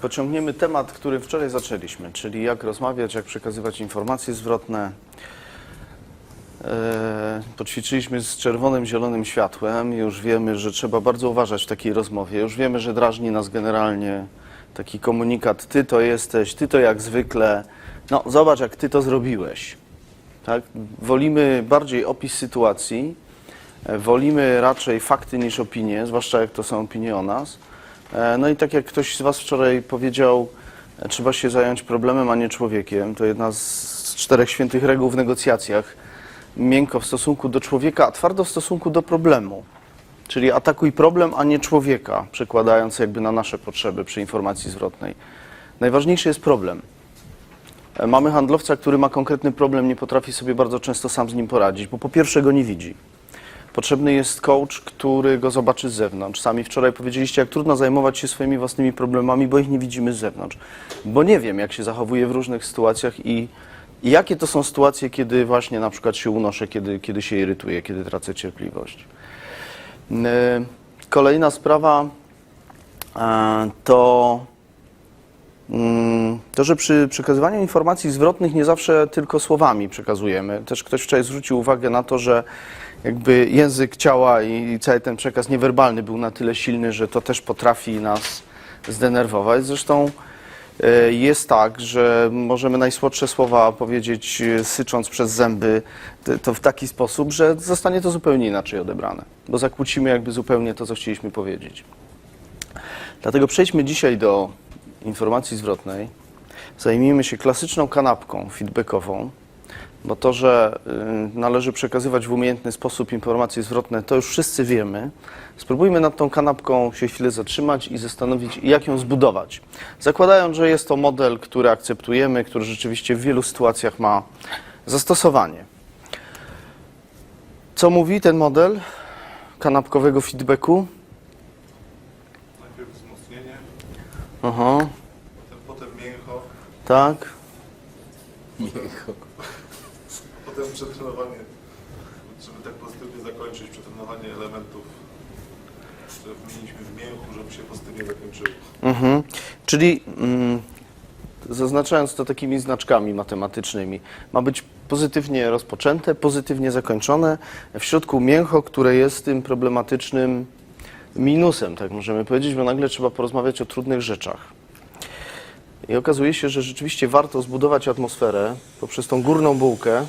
pociągniemy temat, który wczoraj zaczęliśmy, czyli jak rozmawiać, jak przekazywać informacje zwrotne. E, Poćwiczyliśmy z czerwonym, zielonym światłem. Już wiemy, że trzeba bardzo uważać w takiej rozmowie. Już wiemy, że drażni nas generalnie taki komunikat: ty to jesteś, ty to jak zwykle. No, zobacz, jak ty to zrobiłeś. Tak? Wolimy bardziej opis sytuacji, e, wolimy raczej fakty niż opinie, zwłaszcza jak to są opinie o nas. E, No i tak jak ktoś z Was wczoraj powiedział, e, trzeba się zająć problemem, a nie człowiekiem. To jedna z czterech świętych reguł w negocjacjach. Miękko w stosunku do człowieka, a twardo w stosunku do problemu. Czyli atakuj problem, a nie człowieka, przekładając jakby na nasze potrzeby przy informacji zwrotnej. Najważniejszy jest problem. E, Mamy handlowca, który ma konkretny problem, nie potrafi sobie bardzo często sam z nim poradzić, bo po pierwsze go nie widzi. Potrzebny jest coach, który go zobaczy z zewnątrz. Sami wczoraj powiedzieliście, jak trudno zajmować się swoimi własnymi problemami, bo ich nie widzimy z zewnątrz. Bo nie wiem, jak się zachowuję w różnych sytuacjach i, i jakie to są sytuacje, kiedy właśnie na przykład się unoszę, kiedy, kiedy się irytuję, kiedy tracę cierpliwość. E, Kolejna sprawa e, to Mm, To, że przy przekazywaniu informacji zwrotnych nie zawsze tylko słowami przekazujemy. Też ktoś wczoraj zwrócił uwagę na to, że jakby język ciała i cały ten przekaz niewerbalny był na tyle silny, że to też potrafi nas zdenerwować. Zresztą e, jest tak, że możemy najsłodsze słowa powiedzieć e, sycząc przez zęby to- to w taki sposób, że zostanie to zupełnie inaczej odebrane, bo zakłócimy jakby zupełnie to, co chcieliśmy powiedzieć. Dlatego przejdźmy dzisiaj do informacji zwrotnej. Zajmijmy się klasyczną kanapką feedbackową, bo to, że y, należy przekazywać w umiejętny sposób informacje zwrotne, to już wszyscy wiemy. Spróbujmy nad tą kanapką się chwilę zatrzymać i zastanowić, jak ją zbudować. Zakładając, że jest to model, który akceptujemy, który rzeczywiście w wielu sytuacjach ma zastosowanie. Co mówi ten model kanapkowego feedbacku? Najpierw wzmocnienie, Aha, potem, potem mięcho, tak. a przetrenowanie, żeby tak pozytywnie zakończyć, przetrenowanie elementów, które wymieniliśmy w mięchu, żeby się pozytywnie zakończyło. Mhm. Czyli mm, zaznaczając to takimi znaczkami matematycznymi, ma być pozytywnie rozpoczęte, pozytywnie zakończone, w środku mięcho, które jest tym problematycznym minusem, tak możemy powiedzieć, bo nagle trzeba porozmawiać o trudnych rzeczach. I okazuje się, że rzeczywiście warto zbudować atmosferę poprzez tą górną bułkę,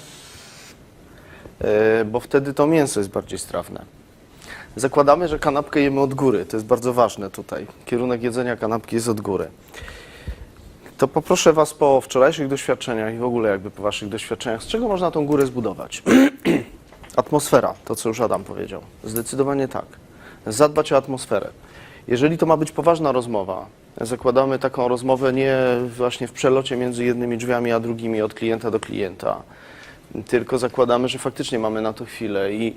bo wtedy to mięso jest bardziej strawne. Zakładamy, że kanapkę jemy od góry. To jest bardzo ważne tutaj. Kierunek jedzenia kanapki jest od góry. To poproszę Was po wczorajszych doświadczeniach i w ogóle jakby po Waszych doświadczeniach, z czego można tą górę zbudować? Atmosfera, to co już Adam powiedział. Zdecydowanie tak. Zadbać o atmosferę. Jeżeli to ma być poważna rozmowa, zakładamy taką rozmowę nie właśnie w przelocie między jednymi drzwiami a drugimi od klienta do klienta, tylko zakładamy, że faktycznie mamy na to chwilę i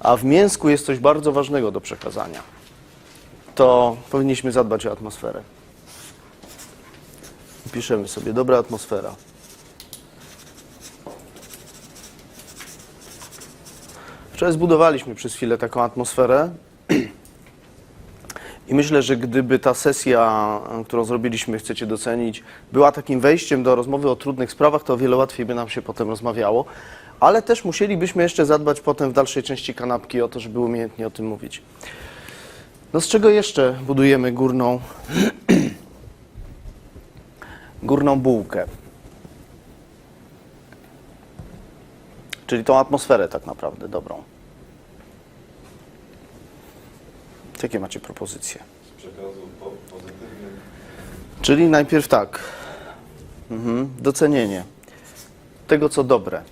a w mięsku jest coś bardzo ważnego do przekazania, to powinniśmy zadbać o atmosferę. Piszemy sobie, dobra atmosfera. Wczoraj zbudowaliśmy przez chwilę taką atmosferę i myślę, że gdyby ta sesja, którą zrobiliśmy, chcecie docenić, była takim wejściem do rozmowy o trudnych sprawach, to o wiele łatwiej by nam się potem rozmawiało. Ale też musielibyśmy jeszcze zadbać potem w dalszej części kanapki o to, żeby umiejętnie o tym mówić. No z czego jeszcze budujemy górną, górną bułkę? Czyli tą atmosferę tak naprawdę dobrą. Jakie macie propozycje? Z przekazu pozytywnym, Czyli najpierw tak. Mhm. Docenienie tego, co dobre.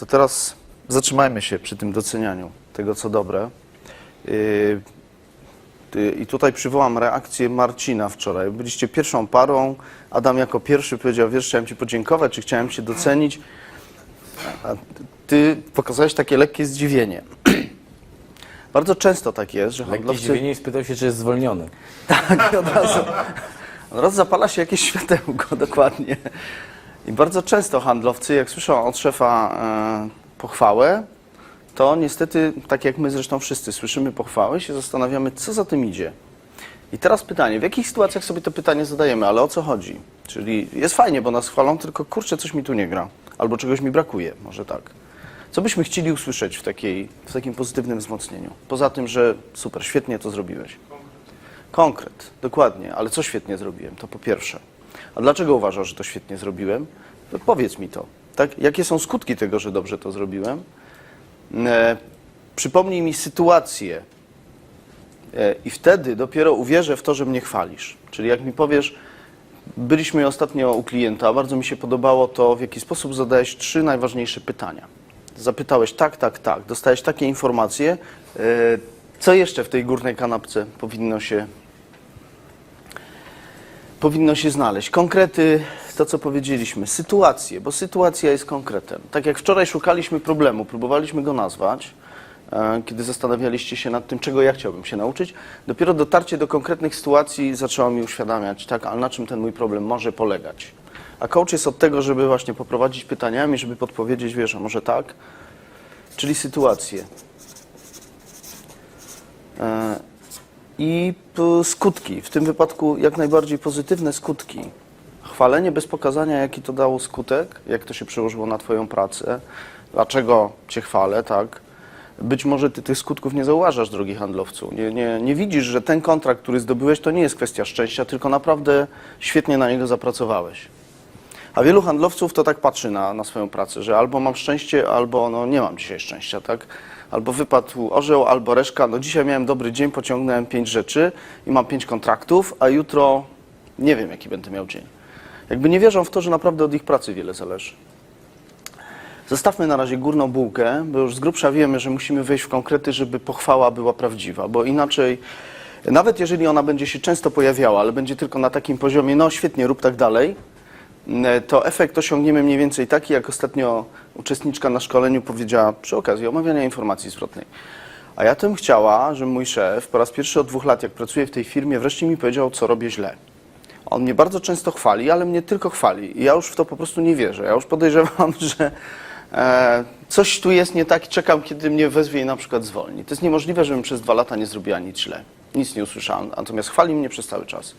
To teraz zatrzymajmy się przy tym docenianiu tego, co dobre. I tutaj przywołam reakcję Marcina wczoraj. Byliście pierwszą parą. Adam jako pierwszy powiedział, wiesz, chciałem Ci podziękować, czy chciałem Cię docenić. A Ty pokazałeś takie lekkie zdziwienie. Bardzo często tak jest, że Lekkie handlowcy... zdziwienie i spytał się, czy jest zwolniony. Tak, od razu, od razu zapala się jakieś światełko, dokładnie. I bardzo często handlowcy, jak słyszą od szefa e, pochwałę, to niestety, tak jak my zresztą wszyscy słyszymy pochwałę, się zastanawiamy, co za tym idzie. I teraz pytanie, w jakich sytuacjach sobie to pytanie zadajemy, ale o co chodzi? Czyli jest fajnie, bo nas chwalą, tylko kurczę, coś mi tu nie gra. Albo czegoś mi brakuje, może tak. Co byśmy chcieli usłyszeć w, takiej, w takim pozytywnym wzmocnieniu? Poza tym, że super, świetnie to zrobiłeś. Konkret, dokładnie, ale co świetnie zrobiłem? To po pierwsze. A dlaczego uważasz, że to świetnie zrobiłem? To powiedz mi to. Tak? Jakie są skutki tego, że dobrze to zrobiłem? E, przypomnij mi sytuację, E, I wtedy dopiero uwierzę w to, że mnie chwalisz. Czyli jak mi powiesz, byliśmy ostatnio u klienta, bardzo mi się podobało to, w jaki sposób zadałeś trzy najważniejsze pytania. Zapytałeś tak, tak, tak, dostałeś takie informacje, e, co jeszcze w tej górnej kanapce powinno się, powinno się znaleźć. Konkrety, to co powiedzieliśmy, sytuacje, bo sytuacja jest konkretem. Tak jak wczoraj szukaliśmy problemu, próbowaliśmy go nazwać, e, kiedy zastanawialiście się nad tym, czego ja chciałbym się nauczyć, dopiero dotarcie do konkretnych sytuacji zaczęło mi uświadamiać, tak, ale na czym ten mój problem może polegać. A coach jest od tego, żeby właśnie poprowadzić pytaniami, żeby podpowiedzieć, wiesz, a może tak, czyli sytuacje. E, I skutki, w tym wypadku jak najbardziej pozytywne skutki. Chwalenie bez pokazania, jaki to dało skutek, jak to się przełożyło na Twoją pracę, dlaczego Cię chwalę, tak? Być może Ty tych skutków nie zauważasz, drogi handlowcu. Nie, nie, nie widzisz, że ten kontrakt, który zdobyłeś, to nie jest kwestia szczęścia, tylko naprawdę świetnie na niego zapracowałeś. A wielu handlowców to tak patrzy na, na swoją pracę, że albo mam szczęście, albo no, nie mam dzisiaj szczęścia, tak? Albo wypadł orzeł, albo reszka. No dzisiaj miałem dobry dzień, pociągnąłem pięć rzeczy i mam pięć kontraktów, a jutro nie wiem, jaki będę miał dzień. Jakby nie wierzą w to, że naprawdę od ich pracy wiele zależy. Zostawmy na razie górną bułkę, bo już z grubsza wiemy, że musimy wejść w konkrety, żeby pochwała była prawdziwa, bo inaczej, nawet jeżeli ona będzie się często pojawiała, ale będzie tylko na takim poziomie, no świetnie, rób tak dalej, to efekt osiągniemy mniej więcej taki, jak ostatnio uczestniczka na szkoleniu powiedziała przy okazji omawiania informacji zwrotnej. A ja bym chciała, żeby mój szef po raz pierwszy od dwóch lat, jak pracuję w tej firmie, wreszcie mi powiedział, co robię źle. On mnie bardzo często chwali, ale mnie tylko chwali. Ja już w to po prostu nie wierzę. Ja już podejrzewam, że e, coś tu jest nie tak i czekam, kiedy mnie wezwie i na przykład zwolni. To jest niemożliwe, żebym przez dwa lata nie zrobiła nic źle. Nic nie usłyszałam, natomiast chwali mnie przez cały czas.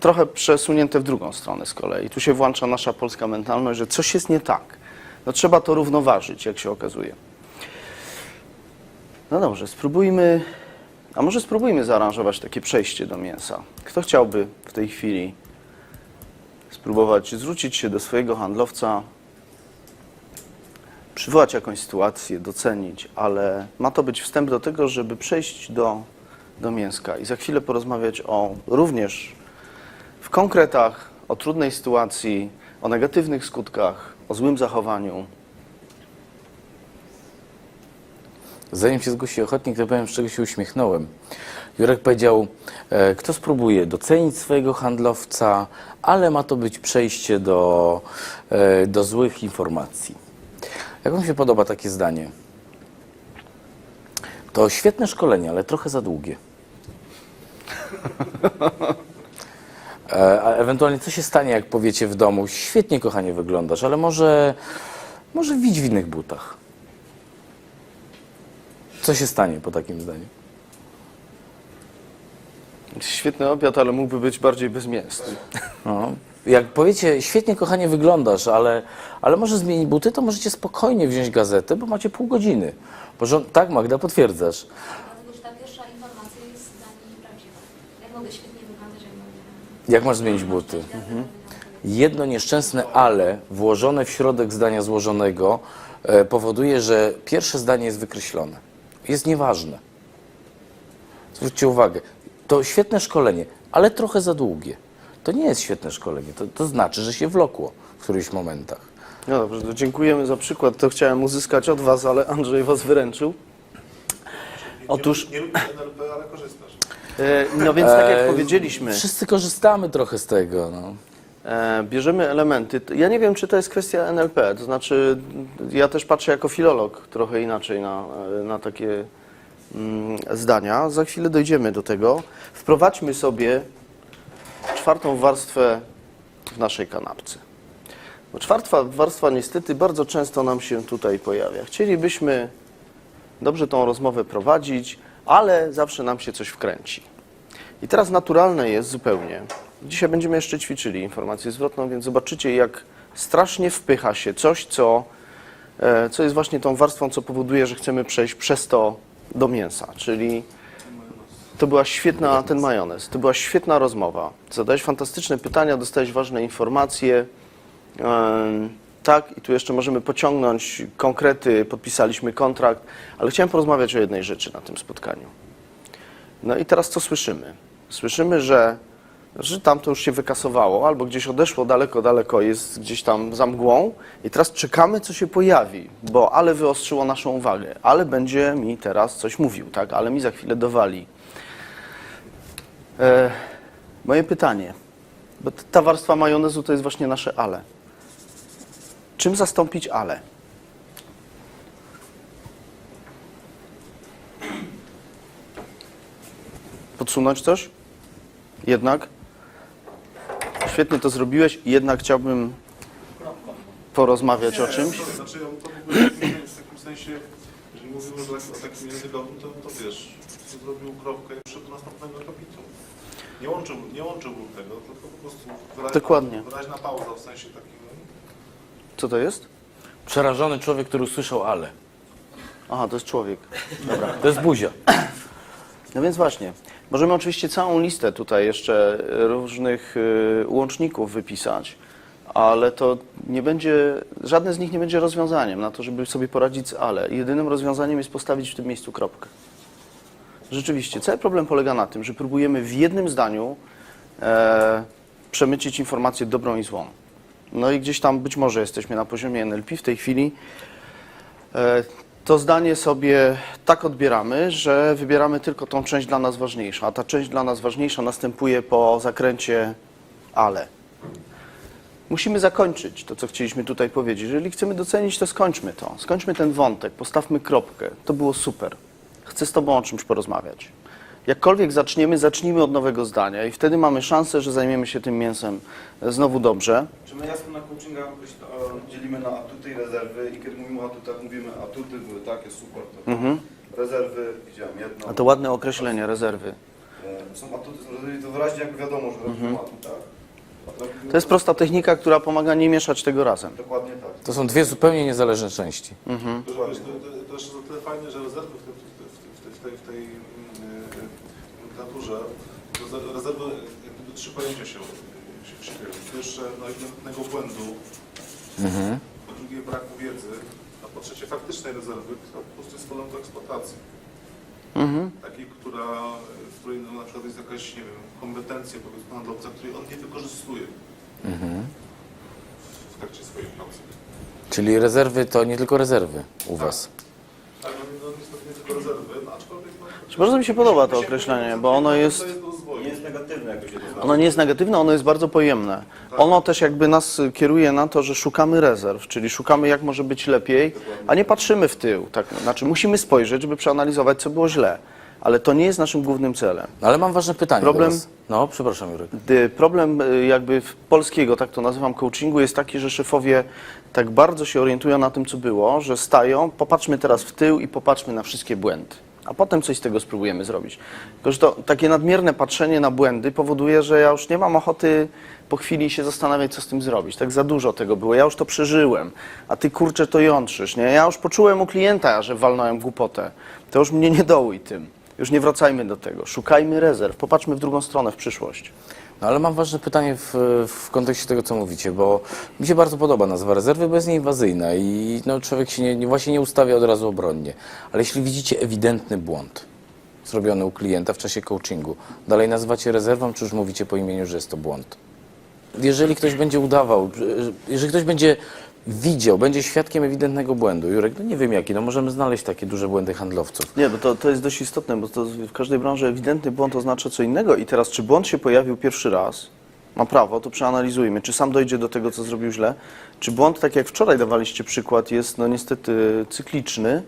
Trochę przesunięte w drugą stronę z kolei. Tu się włącza nasza polska mentalność, że coś jest nie tak. No trzeba to równoważyć, jak się okazuje. No dobrze, spróbujmy, a może spróbujmy zaaranżować takie przejście do mięsa. Kto chciałby w tej chwili spróbować zwrócić się do swojego handlowca, przywołać jakąś sytuację, docenić, ale ma to być wstęp do tego, żeby przejść do, do mięska i za chwilę porozmawiać o również w konkretach, o trudnej sytuacji, o negatywnych skutkach, o złym zachowaniu. Zanim się zgłosi ochotnik, to powiem, z czego się uśmiechnąłem. Jurek powiedział, e, kto spróbuje docenić swojego handlowca, ale ma to być przejście do, e, do złych informacji. Jak Wam się podoba takie zdanie? To świetne szkolenie, ale trochę za długie. E, A ewentualnie co się stanie, jak powiecie w domu, świetnie kochanie wyglądasz, ale może, może widź w innych butach. Co się stanie po takim zdaniu? Świetny obiad, ale mógłby być bardziej bezmięsny. No. Jak powiecie, świetnie kochanie wyglądasz, ale, ale może zmienić buty, to możecie spokojnie wziąć gazetę, bo macie pół godziny. Tak, Magda, potwierdzasz. Dlatego, że ta pierwsza informacja jest dla mnie nieprawdziwa. Jak mogę świetnie wyglądać, jak mogę... Jak masz zmienić buty? Jedno nieszczęsne ale włożone w środek zdania złożonego e, powoduje, że pierwsze zdanie jest wykreślone. Jest nieważne. Zwróćcie uwagę, to świetne szkolenie, ale trochę za długie. To nie jest świetne szkolenie, to, to znaczy, że się wlokło w którychś momentach. No dobrze, to dziękujemy za przykład. To chciałem uzyskać od Was, ale Andrzej Was wyręczył. Otóż- Nie, nie lubisz NLP, ale korzystasz. E, No więc tak jak E, powiedzieliśmy, Wszyscy korzystamy trochę z tego. No. E, bierzemy elementy. Ja nie wiem, czy to jest kwestia NLP, to znaczy ja też patrzę jako filolog trochę inaczej na, e, na takie mm, zdania. Za chwilę dojdziemy do tego. Wprowadźmy sobie czwartą warstwę w naszej kanapce. Bo czwarta warstwa niestety bardzo często nam się tutaj pojawia. Chcielibyśmy dobrze tą rozmowę prowadzić, ale zawsze nam się coś wkręci. I teraz naturalne jest zupełnie. Dzisiaj będziemy jeszcze ćwiczyli informację zwrotną, więc zobaczycie, jak strasznie wpycha się coś, co, e, co jest właśnie tą warstwą, co powoduje, że chcemy przejść przez to do mięsa. Czyli to była świetna, ten majonez, to była świetna rozmowa. Zadałeś fantastyczne pytania, dostałeś ważne informacje. Tak, i tu jeszcze możemy pociągnąć konkrety, podpisaliśmy kontrakt, ale chciałem porozmawiać o jednej rzeczy na tym spotkaniu. No i teraz co słyszymy? Słyszymy, że, że tam to już się wykasowało, albo gdzieś odeszło daleko, daleko, jest gdzieś tam za mgłą i teraz czekamy, co się pojawi, bo ale wyostrzyło naszą uwagę, ale będzie mi teraz coś mówił, tak, ale mi za chwilę dowali. E, moje pytanie, bo ta warstwa majonezu to jest właśnie nasze ale. Czym zastąpić ale? Podsunąć coś? Jednak? Świetnie to zrobiłeś, jednak chciałbym porozmawiać o czymś. To, znaczy, ja to w takim sensie, jeżeli mówimy że o takim językowym, to, to wiesz, to zrobił kropkę i przeszedł do następnego kapitu. Nie łączył, nie łączył tego, tylko po prostu wyraźna, Dokładnie. wyraźna pauza w sensie takim. Co to jest? Przerażony człowiek, który usłyszał ale. Aha, to jest człowiek. To jest buzia. No więc właśnie, możemy oczywiście całą listę tutaj jeszcze różnych y, łączników wypisać, ale to nie będzie, żadne z nich nie będzie rozwiązaniem na to, żeby sobie poradzić z ale. Jedynym rozwiązaniem jest postawić w tym miejscu kropkę. Rzeczywiście, cały problem polega na tym, że próbujemy w jednym zdaniu e, przemycić informację dobrą i złą. No i gdzieś tam być może jesteśmy na poziomie NLP w tej chwili. To zdanie sobie tak odbieramy, że wybieramy tylko tą część dla nas ważniejszą, a ta część dla nas ważniejsza następuje po zakręcie ale. Musimy zakończyć to, co chcieliśmy tutaj powiedzieć. Jeżeli chcemy docenić, to skończmy to. Skończmy ten wątek, postawmy kropkę. To było super. Chcę z Tobą o czymś porozmawiać. Jakkolwiek zaczniemy, zacznijmy od nowego zdania i wtedy mamy szansę, że zajmiemy się tym mięsem znowu dobrze. Czy my jasno na coachinga określa- dzielimy na atuty i rezerwy i kiedy mówimy o atutach, mówimy atuty były takie, super, to Mhm. rezerwy, widziałem jedno. A to ładne określenie rezerwy. E, Są atuty, są rezerwy to wyraźnie jakby wiadomo, że atutach. A to To jest prosta technika, która pomaga nie mieszać tego razem. Dokładnie tak. To są dwie zupełnie niezależne części. To, to, to, to jeszcze jest o tyle fajne, że rezerwy w tej, w tej, w tej, w tej, w tej mm, y, nomenklaturze, to za- rezerwy, jak gdyby trzy pojęcia się, się. Pierwsze, no ewidentnego błędu, po drugie braku wiedzy, a po trzecie faktycznej rezerwy, która po prostu jest polem do eksploatacji. Mhm. Takiej, która, w której no, na przykład jest jakaś, nie wiem, kompetencja powiedzmy handlowca, której on nie wykorzystuje w trakcie swojej pracy. Czyli rezerwy to nie tylko rezerwy u Was. Tak, no, no niestety nie tylko rezerwy, no, aczkolwiek... No, Bardzo mi się podoba to określenie, bo ono jest. Nie jest negatywne, jakby się to ono nie jest negatywne, ono jest bardzo pojemne. Ono też jakby nas kieruje na to, że szukamy rezerw, czyli szukamy jak może być lepiej, a nie patrzymy w tył. Tak, znaczy musimy spojrzeć, żeby przeanalizować, co było źle. Ale to nie jest naszym głównym celem. No, ale mam ważne pytanie Problem-. No, przepraszam Jurek. Gdy Problem y, jakby w polskiego, tak to nazywam, coachingu jest taki, że szefowie tak bardzo się orientują na tym, co było, że stają, popatrzmy teraz w tył i popatrzmy na wszystkie błędy. A potem coś z tego spróbujemy zrobić. Tylko, że to takie nadmierne patrzenie na błędy powoduje, że ja już nie mam ochoty po chwili się zastanawiać, co z tym zrobić. Tak za dużo tego było. Ja już to przeżyłem, a ty kurczę to jątrzysz, nie? Ja już poczułem u klienta, że walnąłem głupotę. To już mnie nie dołuj tym. Już nie wracajmy do tego. Szukajmy rezerw. Popatrzmy w drugą stronę, w przyszłość. No, ale mam ważne pytanie w, w kontekście tego, co mówicie, bo mi się bardzo podoba nazwa rezerwy, bo jest nieinwazyjna i no, człowiek się nie, nie, właśnie nie ustawia od razu obronnie. Ale jeśli widzicie ewidentny błąd zrobiony u klienta w czasie coachingu, dalej nazywacie rezerwą, czy już mówicie po imieniu, że jest to błąd? Jeżeli ktoś będzie udawał, że- jeżeli ktoś będzie widział, będzie świadkiem ewidentnego błędu, Jurek, no nie wiem jaki, no możemy znaleźć takie duże błędy handlowców. Nie, bo to, to jest dość istotne, bo w każdej branży ewidentny błąd oznacza co innego. I teraz, czy błąd się pojawił pierwszy raz, ma prawo, to przeanalizujmy, czy sam dojdzie do tego, co zrobił źle, czy błąd, tak jak wczoraj dawaliście przykład, jest no niestety cykliczny.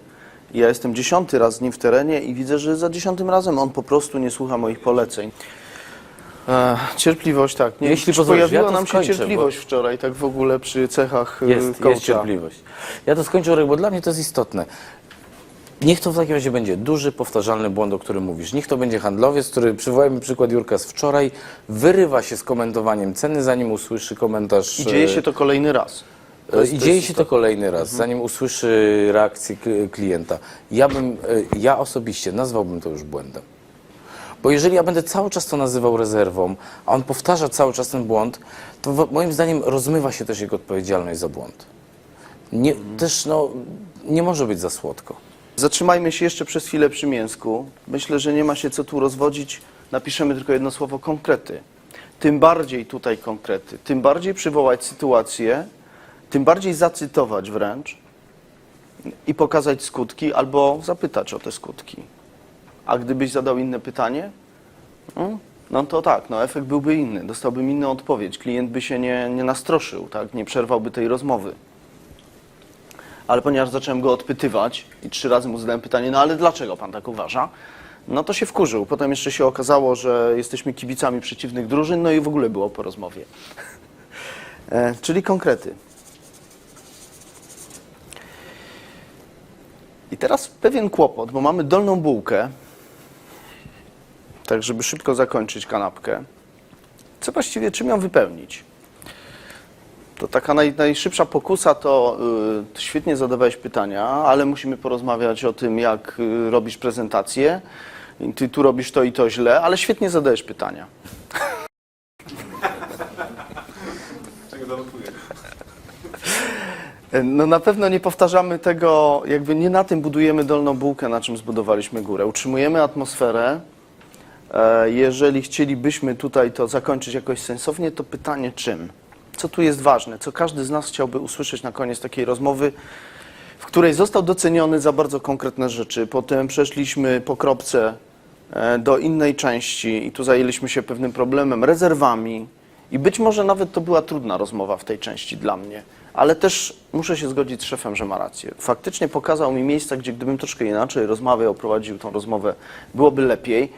Ja jestem dziesiąty raz z nim w terenie i widzę, że za dziesiątym razem on po prostu nie słucha moich poleceń. E, cierpliwość, tak. Nie, Jeśli pozwolisz, pojawiła ja nam się skończę, cierpliwość wczoraj, tak w ogóle przy cechach e, Jest, coacha. jest cierpliwość. Ja to skończę, Orek, bo dla mnie to jest istotne. Niech to w takim razie będzie duży, powtarzalny błąd, o którym mówisz. Niech to będzie handlowiec, który, przywołajmy przykład Jurka z wczoraj, wyrywa się z komentowaniem ceny, zanim usłyszy komentarz. I dzieje e, się to kolejny raz. E, jest- I dzieje się to kolejny raz, Mhm. zanim usłyszy reakcję klienta. Ja bym, ja osobiście nazwałbym to już błędem. Bo jeżeli ja będę cały czas to nazywał rezerwą, a on powtarza cały czas ten błąd, to wo- moim zdaniem rozmywa się też jego odpowiedzialność za błąd. Nie. Też no, nie może być za słodko. Zatrzymajmy się jeszcze przez chwilę przy mięsku. Myślę, że nie ma się co tu rozwodzić. Napiszemy tylko jedno słowo konkrety. Tym bardziej tutaj konkrety, tym bardziej przywołać sytuację, tym bardziej zacytować wręcz i pokazać skutki albo zapytać o te skutki. A gdybyś zadał inne pytanie, no, no to tak, no efekt byłby inny, dostałbym inną odpowiedź. Klient by się nie, nie nastroszył, tak, nie przerwałby tej rozmowy. Ale ponieważ zacząłem go odpytywać i trzy razy mu zadałem pytanie, no ale dlaczego pan tak uważa? No to się wkurzył. Potem jeszcze się okazało, że jesteśmy kibicami przeciwnych drużyn, no i w ogóle było po rozmowie. E, czyli konkrety. I teraz pewien kłopot, bo mamy dolną bułkę, tak żeby szybko zakończyć kanapkę. Co właściwie, czym ją wypełnić? To taka naj, najszybsza pokusa to y, świetnie zadawałeś pytania, ale musimy porozmawiać o tym, jak y, robisz prezentację. Ty tu robisz to i to źle, ale świetnie zadajesz pytania. No na pewno nie powtarzamy tego, jakby nie na tym budujemy dolną bułkę, na czym zbudowaliśmy górę. Utrzymujemy atmosferę. E, Jeżeli chcielibyśmy tutaj to zakończyć jakoś sensownie, to pytanie czym? Co tu jest ważne? Co każdy z nas chciałby usłyszeć na koniec takiej rozmowy, w której został doceniony za bardzo konkretne rzeczy. Potem przeszliśmy po kropce e, do innej części i tu zajęliśmy się pewnym problemem, rezerwami. I być może nawet to była trudna rozmowa w tej części dla mnie, ale też muszę się zgodzić z szefem, że ma rację. Faktycznie pokazał mi miejsca, gdzie gdybym troszkę inaczej rozmawiał, prowadził tą rozmowę, byłoby lepiej.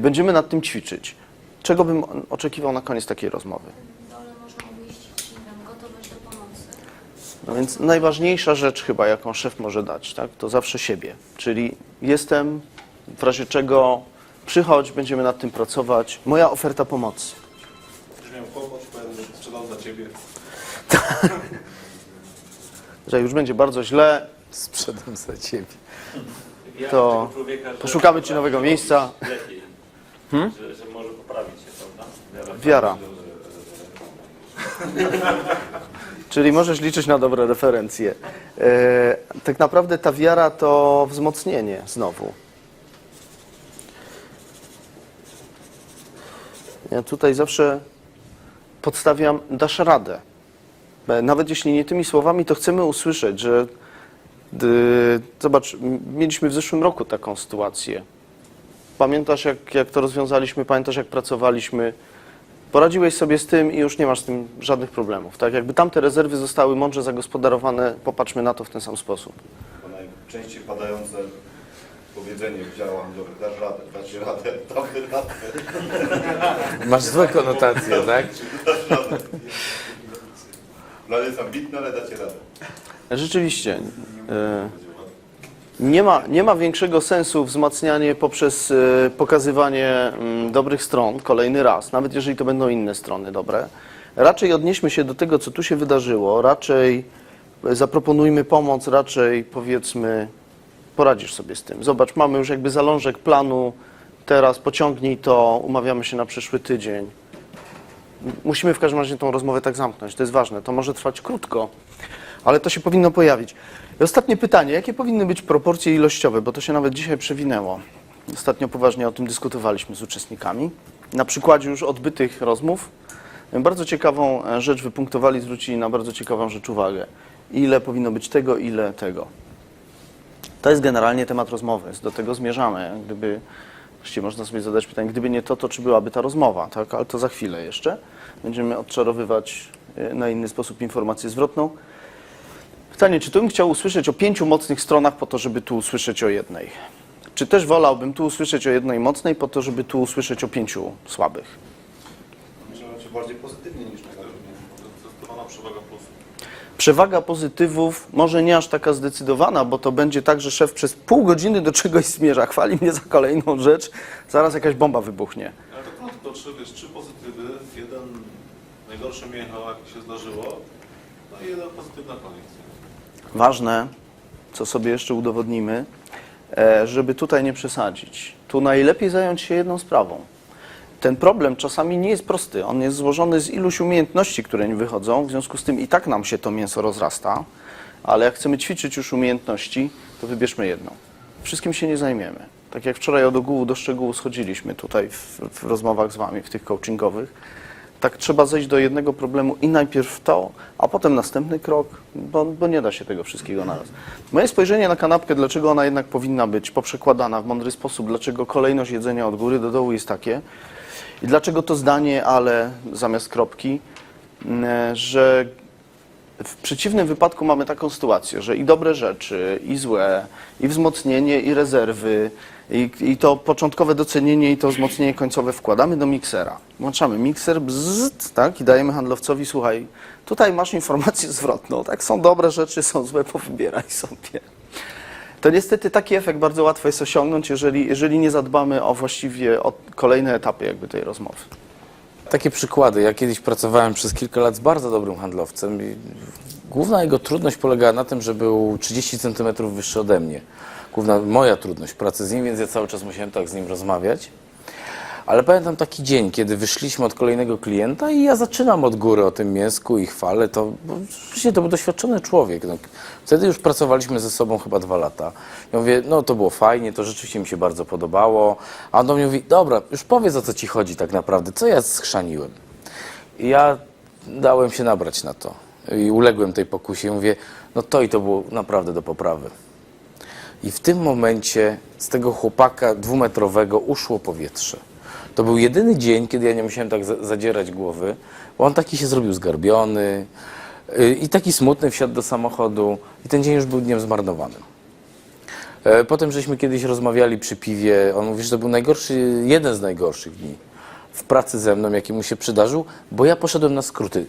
Będziemy nad tym ćwiczyć. Czego bym oczekiwał na koniec takiej rozmowy? No więc najważniejsza rzecz chyba, jaką szef może dać, tak, to zawsze siebie. Czyli jestem, w razie czego przychodź, będziemy nad tym pracować. Moja oferta pomocy. Kłopot, sprzedał za ciebie. Że już będzie bardzo źle, Sprzedam za ciebie. To poszukamy ci nowego miejsca. Lepiej. Że, że może poprawić się, prawda? Wiara. Czyli możesz liczyć na dobre referencje. E, tak naprawdę ta wiara to wzmocnienie znowu. Ja tutaj zawsze podstawiam, dasz radę. E, Nawet jeśli nie tymi słowami, to chcemy usłyszeć, że zobacz, mieliśmy w zeszłym roku taką sytuację. Pamiętasz, jak, jak to rozwiązaliśmy, pamiętasz, jak pracowaliśmy. Poradziłeś sobie z tym i już nie masz z tym żadnych problemów. Tak? Jakby tamte rezerwy zostały mądrze zagospodarowane, popatrzmy na to w ten sam sposób. To najczęściej padające powiedzenie w dziale handlowych, dasz radę, dacie radę, damy radę, Masz złe konotacje, tak? plan jest ambitny, ale dacie radę. Rzeczywiście. e, Nie ma, nie ma większego sensu wzmacnianie poprzez e, pokazywanie mm, dobrych stron kolejny raz, nawet jeżeli to będą inne strony dobre. Raczej odnieśmy się do tego, co tu się wydarzyło, raczej e, zaproponujmy pomoc, raczej powiedzmy, poradzisz sobie z tym. Zobacz, mamy już jakby zalążek planu, teraz pociągnij to, umawiamy się na przyszły tydzień. Musimy w każdym razie tą rozmowę tak zamknąć, to jest ważne. To może trwać krótko, ale to się powinno pojawić. I ostatnie pytanie, jakie powinny być proporcje ilościowe, bo to się nawet dzisiaj przewinęło. Ostatnio poważnie o tym dyskutowaliśmy z uczestnikami. Na przykładzie już odbytych rozmów bardzo ciekawą e, rzecz wypunktowali, zwrócili na bardzo ciekawą rzecz uwagę. Ile powinno być tego, ile tego. To jest generalnie temat rozmowy, do tego zmierzamy. Gdyby, właściwie można sobie zadać pytanie, gdyby nie to, to czy byłaby ta rozmowa, tak? ale to za chwilę jeszcze. Będziemy odczarowywać e, na inny sposób informację zwrotną. Pytanie, czy to bym chciał usłyszeć o pięciu mocnych stronach po to, żeby tu usłyszeć o jednej? Czy też wolałbym tu usłyszeć o jednej mocnej po to, żeby tu usłyszeć o pięciu słabych? Myślę, że bardziej pozytywnie niż negatywnie. Zdecydowana przewaga plusów. Przewaga pozytywów może nie aż taka zdecydowana, bo to będzie tak, że szef przez pół godziny do czegoś zmierza, chwali mnie za kolejną rzecz, zaraz jakaś bomba wybuchnie. Ale to krótko, trzy, wiesz, trzy pozytywy, jeden najgorszy miechał, jak się zdarzyło, no i jeden pozytyw na koniec. Ważne, co sobie jeszcze udowodnimy, e, żeby tutaj nie przesadzić. Tu najlepiej zająć się jedną sprawą. Ten problem czasami nie jest prosty. On jest złożony z iluś umiejętności, które nie wychodzą. W związku z tym i tak nam się to mięso rozrasta. Ale jak chcemy ćwiczyć już umiejętności, to wybierzmy jedną. Wszystkim się nie zajmiemy. Tak jak wczoraj od ogółu do szczegółu schodziliśmy tutaj w, w rozmowach z Wami, w tych coachingowych, tak trzeba zejść do jednego problemu i najpierw to, a potem następny krok, bo, bo nie da się tego wszystkiego naraz. Moje spojrzenie na kanapkę, dlaczego ona jednak powinna być poprzekładana w mądry sposób, dlaczego kolejność jedzenia od góry do dołu jest takie i dlaczego to zdanie, ale zamiast kropki, mm, że w przeciwnym wypadku mamy taką sytuację, że i dobre rzeczy, i złe, i wzmocnienie, i rezerwy, i, i to początkowe docenienie, i to wzmocnienie końcowe wkładamy do miksera. Włączamy mikser, bzzzt, tak, i dajemy handlowcowi, słuchaj, tutaj masz informację zwrotną, tak, są dobre rzeczy, są złe, powybieraj sobie. To niestety taki efekt bardzo łatwo jest osiągnąć, jeżeli, jeżeli nie zadbamy o właściwie o kolejne etapy jakby tej rozmowy. Takie przykłady. Ja kiedyś pracowałem przez kilka lat z bardzo dobrym handlowcem i główna jego trudność polegała na tym, że był 30 cm wyższy ode mnie. Główna moja trudność pracy z nim, więc ja cały czas musiałem tak z nim rozmawiać. Ale pamiętam taki dzień, kiedy wyszliśmy od kolejnego klienta i ja zaczynam od góry o tym mięsku i chwalę to, bo to był doświadczony człowiek. No, wtedy już pracowaliśmy ze sobą chyba dwa lata. Ja mówię, no to było fajnie, to rzeczywiście mi się bardzo podobało. A on do mnie mówi, dobra, już powiedz o co ci chodzi tak naprawdę, co ja schrzaniłem. I ja dałem się nabrać na to i uległem tej pokusie mówię, no to i to było naprawdę do poprawy. I w tym momencie z tego chłopaka dwumetrowego uszło powietrze. To był jedyny dzień, kiedy ja nie musiałem tak za- zadzierać głowy, bo on taki się zrobił zgarbiony yy, i taki smutny wsiadł do samochodu i ten dzień już był dniem zmarnowanym. E, Potem żeśmy kiedyś rozmawiali przy piwie, on mówi, że to był najgorszy, jeden z najgorszych dni w pracy ze mną, jaki mu się przydarzył, bo ja poszedłem na skróty.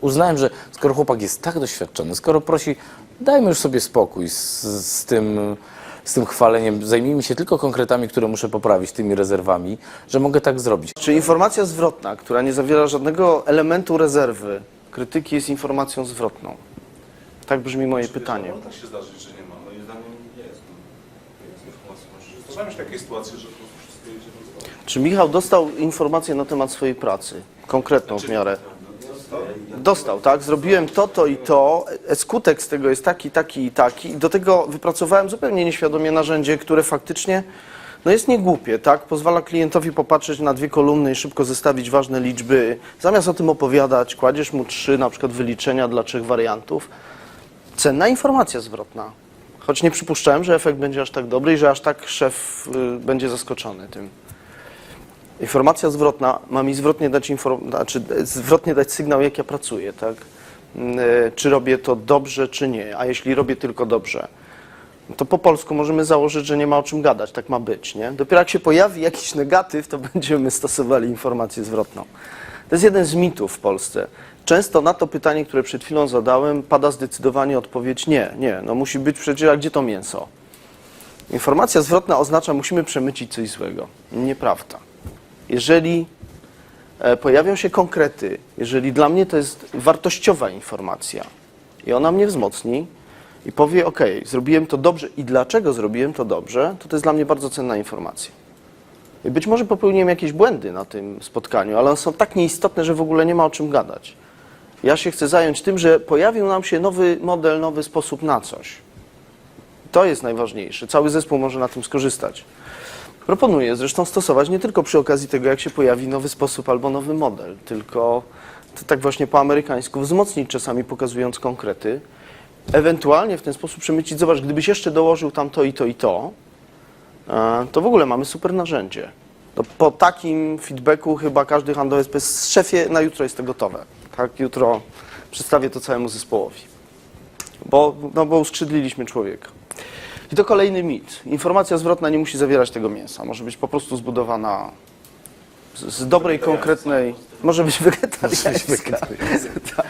Uznałem, że skoro chłopak jest tak doświadczony, skoro prosi, dajmy już sobie spokój z, z, tym, z tym chwaleniem, zajmijmy się tylko konkretami, które muszę poprawić, tymi rezerwami, że mogę tak zrobić. Czy informacja zwrotna, która nie zawiera żadnego elementu rezerwy, krytyki jest informacją zwrotną? Tak brzmi moje pytanie. Może tak się zdarzyć, że nie ma. Moim zdaniem nie jest. No, Zdarzają się takie sytuacje, że po prostu wszystko. Czy Michał dostał informację na temat swojej pracy? Konkretną w miarę. Dostał, tak? Zrobiłem to, to i to. Skutek z tego jest taki, taki i taki. I do tego wypracowałem zupełnie nieświadomie narzędzie, które faktycznie no jest niegłupie, tak? Pozwala klientowi popatrzeć na dwie kolumny i szybko zestawić ważne liczby. Zamiast o tym opowiadać, kładziesz mu trzy na przykład wyliczenia dla trzech wariantów. Cenna informacja zwrotna. Choć nie przypuszczałem, że efekt będzie aż tak dobry i że aż tak szef y, będzie zaskoczony tym. Informacja zwrotna ma mi zwrotnie dać, inform- znaczy e, zwrotnie dać sygnał, jak ja pracuję, tak? Mm, e, Czy robię to dobrze, czy nie. A jeśli robię tylko dobrze, no to po polsku możemy założyć, że nie ma o czym gadać, tak ma być, nie? Dopiero jak się pojawi jakiś negatyw, to będziemy stosowali informację zwrotną. To jest jeden z mitów w Polsce. Często na to pytanie, które przed chwilą zadałem, pada zdecydowanie odpowiedź nie, nie, no musi być przecież, a gdzie to mięso? Informacja zwrotna oznacza, musimy przemycić coś złego. Nieprawda. Jeżeli e, pojawią się konkrety, jeżeli dla mnie to jest wartościowa informacja i ona mnie wzmocni i powie, ok, zrobiłem to dobrze i dlaczego zrobiłem to dobrze, to to jest dla mnie bardzo cenna informacja. I być może popełniłem jakieś błędy na tym spotkaniu, ale one są tak nieistotne, że w ogóle nie ma o czym gadać. Ja się chcę zająć tym, że pojawił nam się nowy model, nowy sposób na coś. To jest najważniejsze. Cały zespół może na tym skorzystać. Proponuję zresztą stosować nie tylko przy okazji tego, jak się pojawi nowy sposób albo nowy model, tylko tak właśnie po amerykańsku wzmocnić czasami pokazując konkrety, ewentualnie w ten sposób przemycić, zobacz, gdybyś jeszcze dołożył tam to i to i to, e, to w ogóle mamy super narzędzie. To po takim feedbacku chyba każdy handlowiec powie, szefie, na jutro jest to gotowe. Tak, jutro przedstawię to całemu zespołowi. Bo, no bo uskrzydliliśmy człowieka. I to kolejny mit. Informacja zwrotna nie musi zawierać tego mięsa. Może być po prostu zbudowana z, z dobrej, konkretnej... Może być wegetariańska. tak.